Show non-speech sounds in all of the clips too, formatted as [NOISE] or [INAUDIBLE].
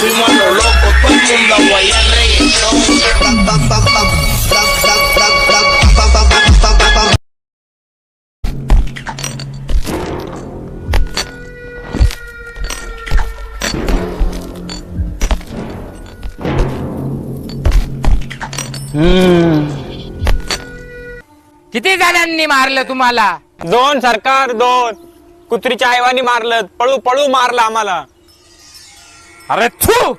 fuimos a lo loco, todo el mundo a guayar reggaetón. किती जणांनी मारलं तुम्हाला? दोन सरकार दोन. कुत्रीच्या आईवानी मारलं. पळू पळू मारलं आम्हाला. अरे थू!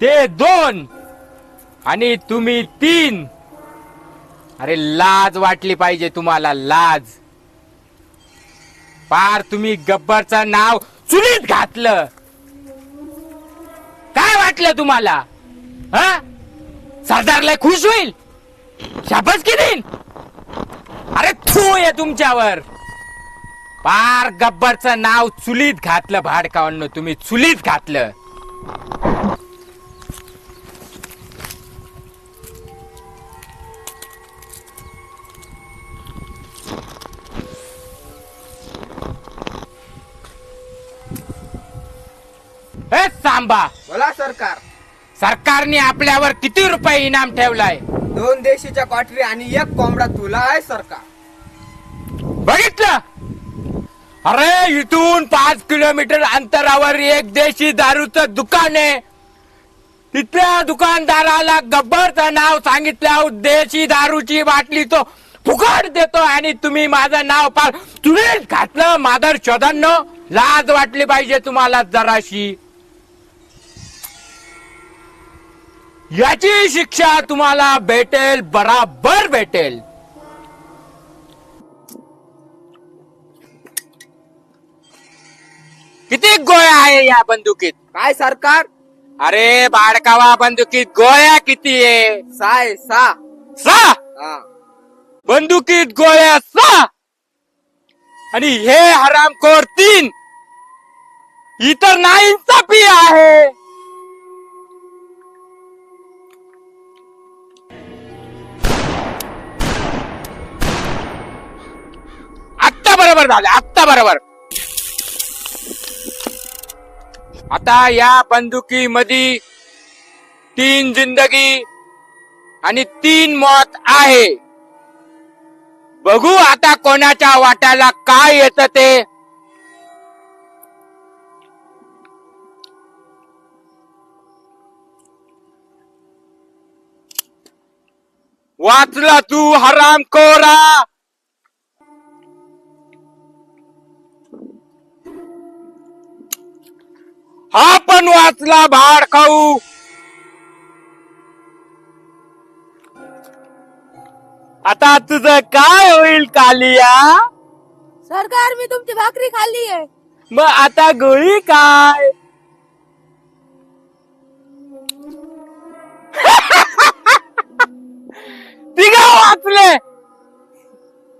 ते दोन आणि तुम्ही तीन. अरे लाज वाटली पाहिजे तुम्हाला लाज. पार तुम्ही गब्बरचं नाव चुलीत घातलं. काय वाटलं तुम्हाला? हा? सरदारला खुश होईल? शाबस की देईन. अरे थू आहे तुमच्यावर. पार गब्बरचं नाव चुलीत घातलं भाडकावांनो तुम्ही चुलीत घातलं. ए सांबा बोला सरकार. सरकारने आपल्यावर किती रुपये इनाम ठेवलाय? दोन देशीच्या क्वाटरी आणि एक कोंबडा तुला आहे सरकार. बघितलं? अरे इथून पाच किलोमीटर अंतरावर एक देशी दारूचं दुकान आहे. तिथल्या दुकानदाराला गब्बरचं नाव सांगितलं देशी दारूची बाटली तो फुकट देतो आणि तुम्ही माझं नाव पार तुम्हीच घातलं मादर शोधांनो लाज वाटली पाहिजे तुम्हाला जराशी. याची शिक्षा तुम्हाला भेटेल बराबर भेटेल. किती गोळ्या आहे या बंदुकीत? काय सरकार? अरे बाडकावा बंदुकीत गोळ्या किती आहे? साय सा सा हा. बंदुकीत गोळ्या सा आणि हे हरामखोर तीन. इतर नाईंचापी आहे. आत्ता बरोबर झालं आत्ता बरोबर. आता या बंदुकीमध्ये तीन जिंदगी आणि तीन मौत आहे. बघू आता कोणाच्या वाट्याला काय येत ते. वाचला तू हराम कोरा हा पण वाचला भाड खाऊ. आता तुझं काय होईल कालिया? सरकार मी तुमची भाकरी खाल्ली आहे मग आता गोळी काय [LAUGHS] तिघ वाचले.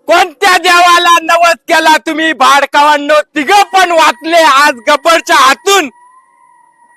कोणत्या देवाला नवस केला तुम्ही भाडकावांनो तिघ पण वाचले आज गब्बरच्या हातून.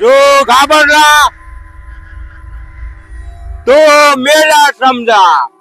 જો ના તો મેળા સમજા.